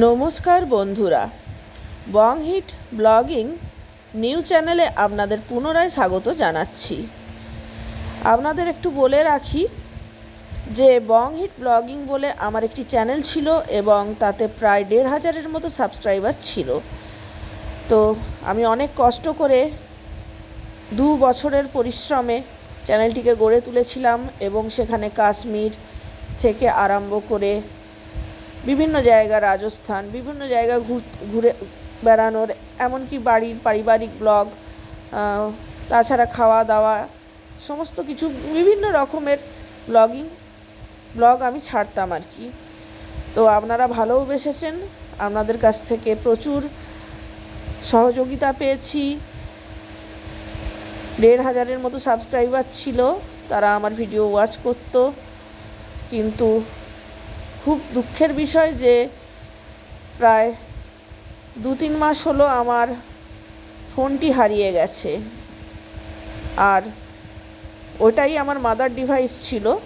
নমস্কার বন্ধুরা। বং Hit blogging new চ্যানেলে আপনাদের পুনরায় স্বাগত জানাচ্ছি। আপনাদের একটু বলে রাখি যে, বং হিট ব্লগিং বলে আমার একটি চ্যানেল ছিল এবং তাতে প্রায় দেড় হাজারের মতো সাবস্ক্রাইবার ছিল। তো আমি অনেক কষ্ট করে দু বছরের পরিশ্রমে চ্যানেলটিকে গড়ে তুলেছিলাম এবং সেখানে কাশ্মীর থেকে আরম্ভ করে বিভিন্ন জায়গা, রাজস্থান, বিভিন্ন জায়গা ঘুর- বেড়ানোর, এমনকি বাড়ির পারিবারিক ব্লগ তাছাড়া খাওয়া দাওয়া, সমস্ত কিছু বিভিন্ন রকমের ব্লগিং, ব্লগ আমি ছাড়তাম আর কি। তো আপনারা ভালোবেসেছেন আপনাদের কাছ থেকে প্রচুর সহযোগিতা পেয়েছি। দেড় হাজারের মতো সাবস্ক্রাইবার ছিল, তারা আমার ভিডিও ওয়াচ করতো, কিন্তু খুব দুঃখের বিষয় যে প্রায় দু তিন মাস হলো আমার ফোনটি হারিয়ে গেছে। আর ওটাই আমার মাদার ডিভাইস ছিল।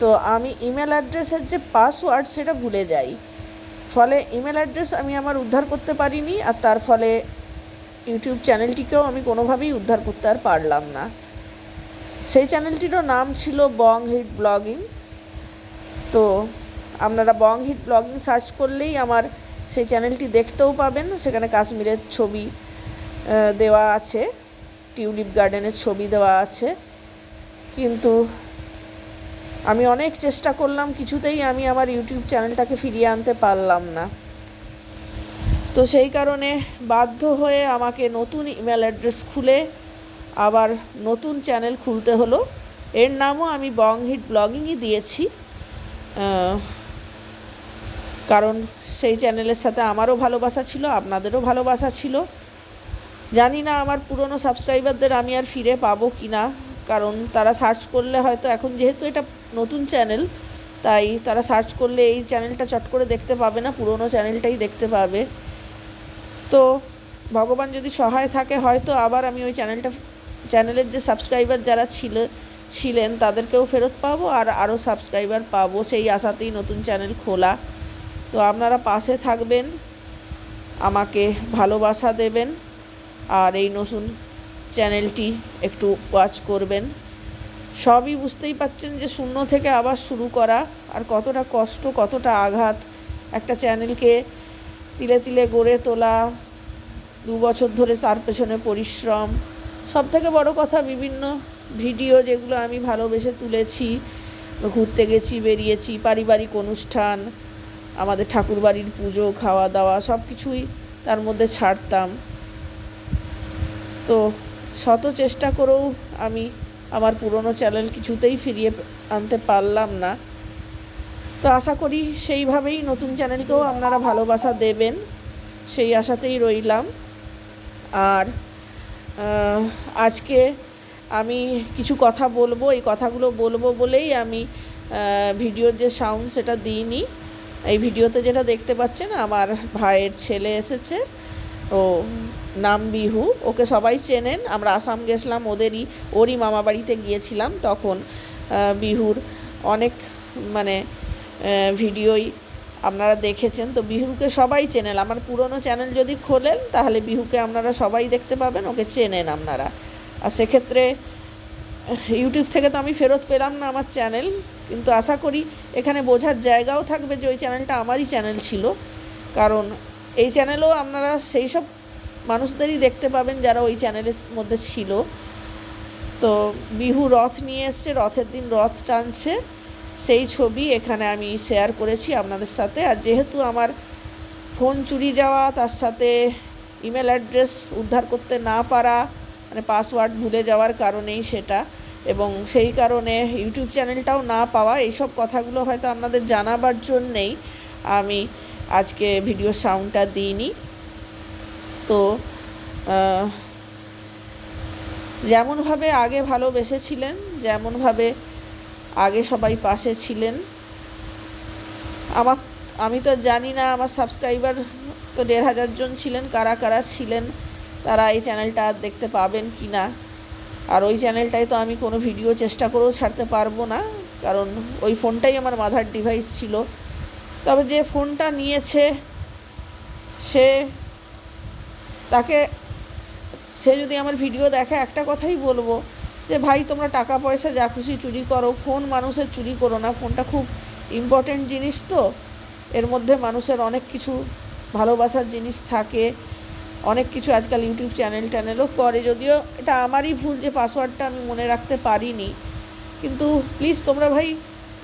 তো আমি ইমেল অ্যাড্রেসের যে পাসওয়ার্ড সেটা ভুলে যাই। ফলে ইমেল অ্যাড্রেস আমি আমার উদ্ধার করতে পারিনি আর তার ফলে ইউটিউব চ্যানেলটিকেও আমি কোনোভাবেই উদ্ধার করতে আর পারলাম না। সেই চ্যানেলটিরও নাম ছিল বং হিট ব্লগিং তো আপনারা বং হিট ব্লগিং সার্চ করলেই আমার সেই চ্যানেলটি দেখতেও পাবেন। সেখানে কাশ্মীরের ছবি দেওয়া আছে। টিউলিপ গার্ডেনের ছবি দেওয়া আছে। কিন্তু আমি অনেক চেষ্টা করলাম, কিছুতেই আমি আমার ইউটিউব চ্যানেলটাকে ফিরিয়ে আনতে পারলাম না। তো সেই কারণে বাধ্য হয়ে আমাকে নতুন ইমেল অ্যাড্রেস খুলে আবার নতুন চ্যানেল খুলতে হলো। এর নামও আমি বং হিট ব্লগিংই দিয়েছি কারণ সেই চ্যানেলের সাথে আমারও ভালোবাসা ছিল, আপনাদেরও ভালোবাসা ছিল। জানি না আমার পুরনো সাবস্ক্রাইবারদের আমি আর ফিরে পাবো কি না, কারণ তারা সার্চ করলে হয়তো এখন যেহেতু এটা নতুন চ্যানেল, তাই তারা সার্চ করলে এই চ্যানেলটা চট করে দেখতে পাবে না, পুরনো চ্যানেলটাই দেখতে পাবে। তো ভগবান যদি সহায় থাকে, হয়তো আবার আমি ওই চ্যানেলটা, চ্যানেলের যে সাবস্ক্রাইবার যারা ছিল, ছিলেন, তাদেরকেও ফেরত পাবো আর আরও সাবস্ক্রাইবার পাবো। সেই আশাতেই নতুন চ্যানেল খোলা। তো আপনারা পাশে থাকবেন, আমাকে ভালোবাসা দেবেন, আর এই নতুন চ্যানেলটি একটু ওয়াচ করবেন। সবই বুঝতেই পাচ্ছেন যে শূন্য থেকে আবার শুরু করা আর কতটা কষ্ট, কতটা আঘাত একটা চ্যানেলকে তিলে তিলে গড়ে তোলা, দু বছর ধরে তার পেছনে পরিশ্রম। সব থেকে বড় কথা বিভিন্ন ভিডিও যেগুলো আমি ভালোবেসে তুলেছি, ঘুরতে গেছি, বেরিয়েছি, পারিবারিক অনুষ্ঠান আমাদের ঠাকুরবাড়ির পুজো খাওয়া দাওয়া সব কিছুই তার মধ্যে ছাড়তাম। তো শত চেষ্টা করেও আমি আমার পুরনো চ্যানেল কিছুতেই ফিরিয়ে আনতে পারলাম না। তো আশা করি সেইভাবেই নতুন চ্যানেলকেও আপনারা ভালোবাসা দেবেন, সেই আশাতেই রইলাম। আর আজকে আমি কিছু কথা বলব, এই কথাগুলো বলব বলেই আমি ভিডিওর যে সাউন্ড সেটা দিইনি। এই ভিডিওতে যেটা দেখতে পাচ্ছেন, আমার ভাইয়ের ছেলে এসেছে। ও নাম বিহু। ওকে সবাই চেনেন, আমরা আসাম গেছিলাম, ওদেরই, ওরই মামা বাড়িতে গিয়েছিলাম। তখন বিহুর অনেক মানে ভিডিওই আপনারা দেখেছেন। তো বিহুকে সবাই চেনেন। আমার পুরনো চ্যানেল যদি খোলেন, তাহলে বিহুকে আপনারা সবাই দেখতে পাবেন, ওকে চেনেন আপনারা। আর সেক্ষেত্রে ইউটিউব থেকে তো আমি ফেরত পেলাম না আমার চ্যানেল কিন্তু আশা করি এখানে বোঝার জায়গাও থাকবে যে ওই চ্যানেলটা আমারই চ্যানেল ছিল। কারণ এই চ্যানেলেও আপনারা সেই সব মানুষদেরই দেখতে পাবেন যারা ওই চ্যানেলের মধ্যে ছিল। তো বিহু রথ নিয়ে এসছে, রথের দিন রথ টানছে। সেই ছবি এখানে আমি শেয়ার করেছি আপনাদের সাথে। আর যেহেতু আমার ফোন চুরি যাওয়া, তার সাথে ইমেল অ্যাড্রেস উদ্ধার করতে না পারা মানে পাসওয়ার্ড ভুলে যাওয়ার কারণেই সেটা। এবং সেই কারণে ইউটিউব চ্যানেলটাও না পাওয়া, এইসব কথাগুলো হয়তো আপনাদের জানাবার জন্যেই আমি আজকে ভিডিও সাউন্ডটা দিইনি। তো যেমনভাবে আগে ভালোবেসেছিলেন, যেমনভাবে আগে সবাই পাশে ছিলেন। আমার, আমি তো জানি না, আমার সাবস্ক্রাইবার তো দেড় হাজার জন ছিলেন, কারা কারা ছিলেন, তারা এই চ্যানেলটা আর দেখতে পাবেন কি না আর ওই চ্যানেলটায় তো আমি কোনো ভিডিও চেষ্টা করেও ছাড়তে পারব না, কারণ ওই ফোনটাই আমার মাথার ডিভাইস ছিল। তবে যে ফোনটা নিয়েছে, সে, তাকে, সে যদি আমার ভিডিও দেখে, একটা কথাই বলব যে, ভাই, তোমরা টাকা পয়সা যা খুশি চুরি করো, ফোন মানুষের চুরি করো না, ফোনটা খুব ইম্পর্টেন্ট জিনিস তো। এর মধ্যে মানুষের অনেক কিছু ভালোবাসার জিনিস থাকে অনেক কিছু আজকাল ইউটিউব চ্যানেল ট্যানেলও করে, যদিও এটা আমারই ভুল যে পাসওয়ার্ডটা আমি মনে রাখতে পারিনি। কিন্তু প্লিজ তোমরা ভাই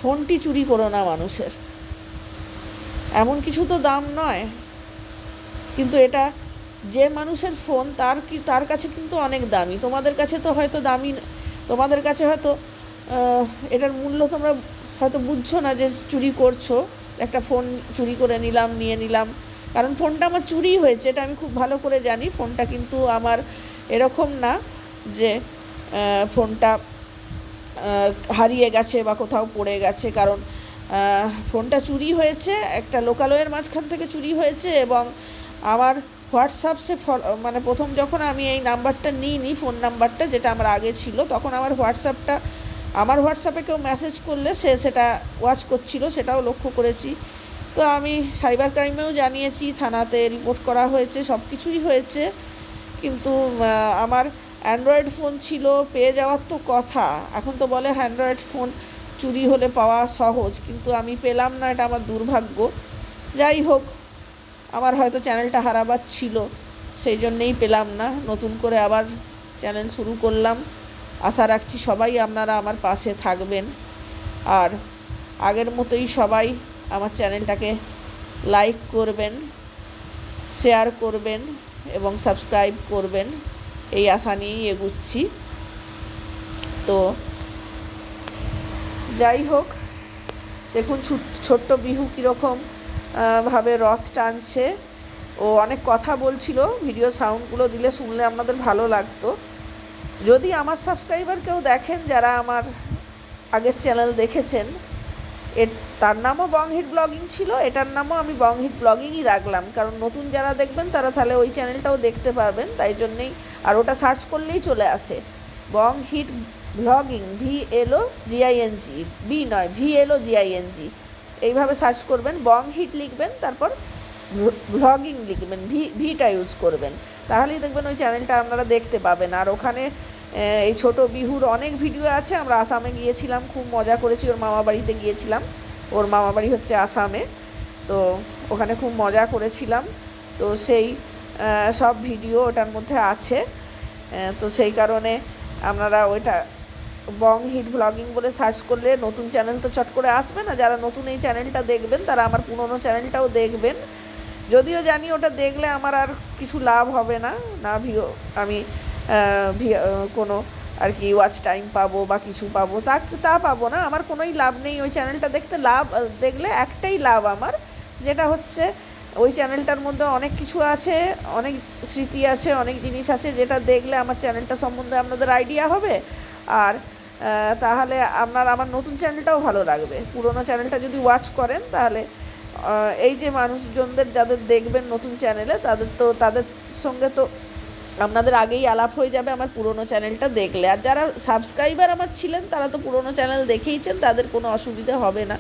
ফোনটি চুরি করো না মানুষের। এমন কিছু তো দাম নয়। কিন্তু এটা যে মানুষের ফোন, তার কি, তার কাছে কিন্তু অনেক দামি। তোমাদের কাছে তো হয়তো দামি তোমাদের কাছে হয়তো এটার মূল্য তোমরা হয়তো বুঝছ না যে চুরি করছ। একটা ফোন চুরি করে নিলাম, নিয়ে নিলাম। কারণ ফোনটা আমার চুরি হয়েছে, এটা আমি খুব ভালো করে জানি। ফোনটা কিন্তু আমার এরকম না যে ফোনটা হারিয়ে গেছে বা কোথাও পড়ে গেছে। কারণ ফোনটা চুরি হয়েছে, একটা লোকালয়ের মাঝখান থেকে চুরি হয়েছে এবং আমার হোয়াটসঅ্যাপ সে মানে প্রথম যখন আমি এই নাম্বারটা নিইনি, ফোন নাম্বারটা যেটা আমার আগে ছিল, তখন আমার হোয়াটসঅ্যাপটা, আমার হোয়াটসঅ্যাপে কেউ মেসেজ করলে সে সেটা ওয়াচ করছিল, সেটাও লক্ষ্য করেছি। তো আমি সাইবার ক্রাইমেও জানিয়েছি, থানাতে রিপোর্ট করা হয়েছে, সব কিছুই হয়েছে। কিন্তু আমার অ্যান্ড্রয়েড ফোন ছিল, পেয়ে যাওয়ার তো কথা। এখন তো বলে অ্যান্ড্রয়েড ফোন চুরি হলে পাওয়া সহজ, কিন্তু আমি পেলাম না, এটা আমার দুর্ভাগ্য। যাই হোক, আমার হয়তো চ্যানেলটা হারাবার ছিল, সেই জন্যেই পেলাম না। নতুন করে আবার চ্যানেল শুরু করলাম। আশা রাখছি সবাই আপনারা আমার পাশে থাকবেন। আর আগের মতোই সবাই আমার চ্যানেলটাকে লাইক করবেন, শেয়ার করবেন এবং সাবস্ক্রাইব করবেন। এই আশা নিয়েই এগুচ্ছি। তো যাই হোক, দেখুন ছুট- ছোট্ট বিহু কীরকম ভাবে রথ টানছে। ও অনেক কথা বলছিল, ভিডিও সাউন্ডগুলো দিলে শুনলে আপনাদের ভালো লাগতো। যদি আমার সাবস্ক্রাইবার কেউ দেখেন, যারা আমার আগের চ্যানেল দেখেছেন এর তার নামও বংহিট ব্লগিং ছিল, এটার নামও আমি বংহিট ব্লগিংই রাখলাম। কারণ নতুন যারা দেখবেন, তারা তাহলে ওই চ্যানেলটাও দেখতে পাবেন, তাই জন্যেই আর ওটা সার্চ করলেই চলে আসে। Bong Hit blogging V L O G I N G B নয় V L O G I N G এইভাবে সার্চ করবেন বং হিট লিখবেন, তারপর ভ্লগিং লিখবেন, ভি, ভিটা ইউজ করবেন। তাহলেই দেখবেন ওই চ্যানেলটা আপনারা দেখতে পাবেন। আর ওখানে এই ছোট বিহুর অনেক ভিডিও আছে। আমরা আসামে গিয়েছিলাম, খুব মজা করেছি। ওর মামা বাড়িতে গিয়েছিলাম। ওর মামা বাড়ি হচ্ছে আসামে। তো ওখানে খুব মজা করেছিলাম। তো সেই সব ভিডিও ওটার মধ্যে আছে। তো সেই কারণে আপনারা ওইটা বং হিট ভ্লগিং বলে সার্চ করলে নতুন চ্যানেল তো চট করে আসবে না। যারা নতুন এই চ্যানেলটা দেখবেন, তারা আমার পুরনো চ্যানেলটাও দেখবেন। যদিও জানি ওটা দেখলে আমার আর কিছু লাভ হবে না। না ভিও আমি কোনো আর কি ওয়াচ টাইম পাবো বা কিছু পাবো। তা তা পাবো না, আমার কোনোই লাভ নেই ওই চ্যানেলটা দেখতে। লাভ দেখলে একটাই লাভ আমার, যেটা হচ্ছে ওই চ্যানেলটার মধ্যে অনেক কিছু আছে, অনেক স্মৃতি আছে, অনেক জিনিস আছে, যেটা দেখলে আমার চ্যানেলটা সম্বন্ধে আপনাদের আইডিয়া হবে। আর তাহলে আপনার, আমার নতুন চ্যানেলটাও ভালো লাগবে। পুরোনো চ্যানেলটা যদি ওয়াচ করেন, তাহলে এই যে মানুষজনদের যাদের দেখবেন নতুন চ্যানেলে তাদের তো, তাদের সঙ্গে তো আপনাদের আগেই আলাপ হয়ে যাবে আমার পুরনো চ্যানেলটা দেখলে। আর যারা সাবস্ক্রাইবার আমার ছিলেন, তারা তো পুরনো চ্যানেল দেখেইছেন, তাদের কোনো অসুবিধা হবে না।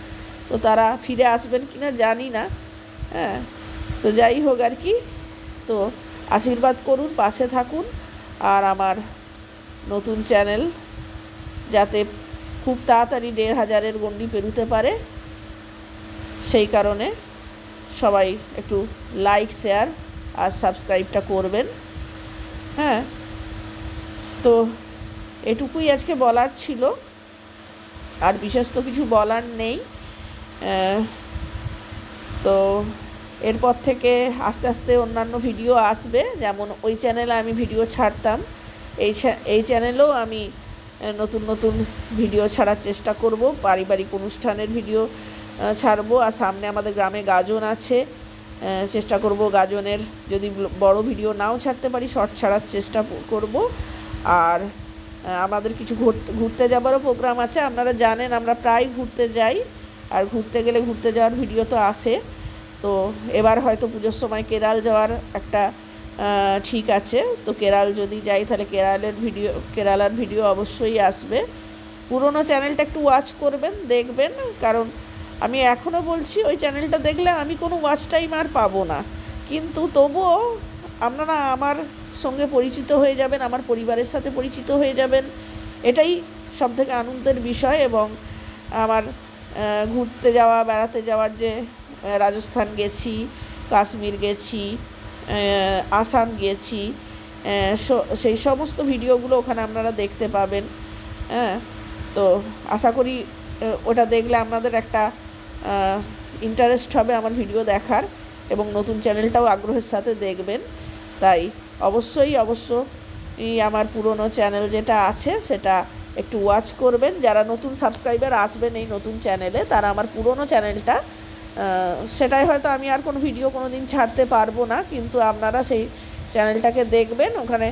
তো তারা ফিরে আসবেন কি না জানি না। হ্যাঁ তো যাই হোক আর কি। তো আশীর্বাদ করুন, পাশে থাকুন। আর আমার নতুন চ্যানেল যাতে খুব তাড়াতাড়ি দেড় হাজারের গণ্ডি পেরোতে পারে, সেই কারণে সবাই একটু লাইক শেয়ার আর সাবস্ক্রাইবটা করবেন। হ্যাঁ তো এটুকুই আজকে বলার ছিল। আর বিশেষ তো কিছু বলার নেই। তো এরপর থেকে আস্তে আস্তে অন্যান্য ভিডিও আসবে। যেমন ওই চ্যানেলে আমি ভিডিও ছাড়তাম। এই এই চ্যানেলেও আমি নতুন নতুন ভিডিও ছাড়ার চেষ্টা করব। পারিবারিক অনুষ্ঠানের ভিডিও ছাড়বো। আর সামনে আমাদের গ্রামে গাজন আছে। চেষ্টা করব গাজনের। যদি বড় ভিডিও নাও ছাড়তে পারি, শর্ট ছাড়ার চেষ্টা করব। আর আমাদের কিছু ঘুরতে যাবারও প্রোগ্রাম আছে, আপনারা জানেন আমরা প্রায় ঘুরতে যাই। আর ঘুরতে গেলে ঘুরতে যাওয়ার ভিডিও তো আসে তো এবার হয়তো পুজোর সময় কেরাল যাওয়ার একটা ঠিক আছে। তো কেরাল যদি যাই, তাহলে কেরালের ভিডিও, কেরালার ভিডিও অবশ্যই আসবে। পুরোনো চ্যানেলটা একটু ওয়াচ করবেন, দেখবেন। কারণ আমি এখনও বলছি, ওই চ্যানেলটা দেখলে আমি কোনো ওয়াচ টাইম আর পাবো না। কিন্তু তবুও আপনারা আমার সঙ্গে পরিচিত হয়ে যাবেন, আমার পরিবারের সাথে পরিচিত হয়ে যাবেন। এটাই সব থেকে আনন্দের বিষয় এবং আমার ঘুরতে যাওয়া, বেড়াতে যাওয়ার যে রাজস্থান গেছি, কাশ্মীর গেছি আসাম স- সেই সমস্ত ভিডিওগুলো ওখানে আপনারা দেখতে পাবেন। হ্যাঁ তো আশা করি ওটা দেখলে আপনাদের একটা ইন্টারেস্ট হবে আমার ভিডিও দেখার এবং নতুন চ্যানেলটাও আগ্রহের সাথে দেখবেন। তাই অবশ্যই অবশ্য আমার পুরনো চ্যানেল যেটা আছে সেটা একটু ওয়াচ করবেন। যারা নতুন সাবস্ক্রাইবার আসবেন এই নতুন চ্যানেলে তারা আমার পুরনো চ্যানেলটা সেটাই হয়তো আমি আর কোনো ভিডিও কোনো দিন ছাড়তে পারব না, কিন্তু আপনারা সেই চ্যানেলটাকে দেখবেন। ওখানে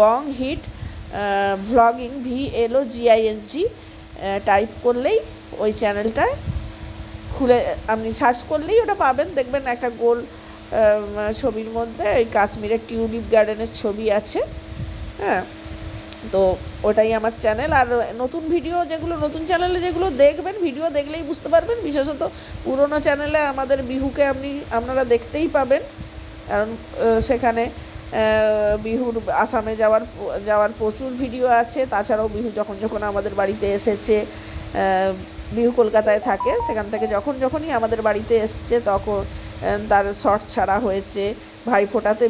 Bong Hit vlogging V L O G I N G type করলেই ওই চ্যানেলটায় খুলে, আপনি সার্চ করলেই ওটা পাবেন। দেখবেন একটা গোল ছবির মধ্যে ওই কাশ্মীরের টিউলিপ গার্ডেনের ছবি আছে। হ্যাঁ তো ওটাই আমার চ্যানেল আর নতুন ভিডিও যেগুলো, নতুন চ্যানেলে যেগুলো দেখবেন ভিডিও দেখলেই বুঝতে পারবেন। বিশেষত পুরনো চ্যানেলে আমাদের বিহুকে আপনি, আপনারা দেখতেই পাবেন। কারণ সেখানে বিহুর আসামে যাওয়ার যাওয়ার প্রচুর ভিডিও আছে। তাছাড়াও বিহু যখন যখন আমাদের বাড়িতে এসেছে বিহু কলকাতায় থাকে, সেখান থেকে যখন যখনই আমাদের বাড়িতে এসছে তখন তার শর্ট ছাড়া হয়েছে, ভাইফোঁটাতে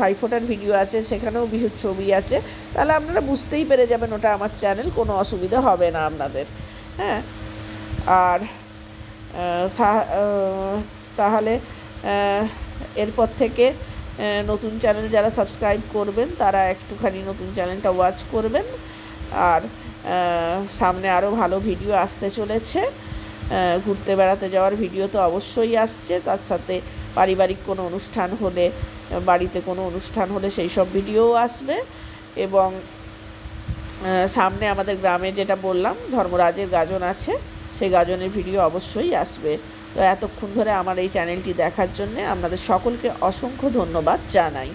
ভাইফোঁটার ভিডিও আছে, সেখানেও বিহুর ছবি আছে। তাহলে আপনারা বুঝতেই পেরে যাবেন ওটা আমার চ্যানেল, কোনো অসুবিধা হবে না আপনাদের হ্যাঁ? আর তাহলে এরপর থেকে নতুন চ্যানেল যারা সাবস্ক্রাইব করবেন, তারা একটুখানি নতুন চ্যানেলটা ওয়াচ করবেন। আর সামনে আরও ভালো ভিডিও আসতে চলেছে। ঘুরতে বেড়াতে যাওয়ার ভিডিও তো অবশ্যই আসছে। তার সাথে পারিবারিক কোনো অনুষ্ঠান হলে, বাড়িতে কোনো অনুষ্ঠান হলে সেই সব ভিডিওও আসবে। এবং সামনে আমাদের গ্রামে যেটা বললাম, ধর্মরাজের গাজন আছে, সেই গাজনের ভিডিও অবশ্যই আসবে। তো এতক্ষণ ধরে আমার এই চ্যানেলটি দেখার জন্যে আপনাদের সকলকে অসংখ্য ধন্যবাদ জানাই।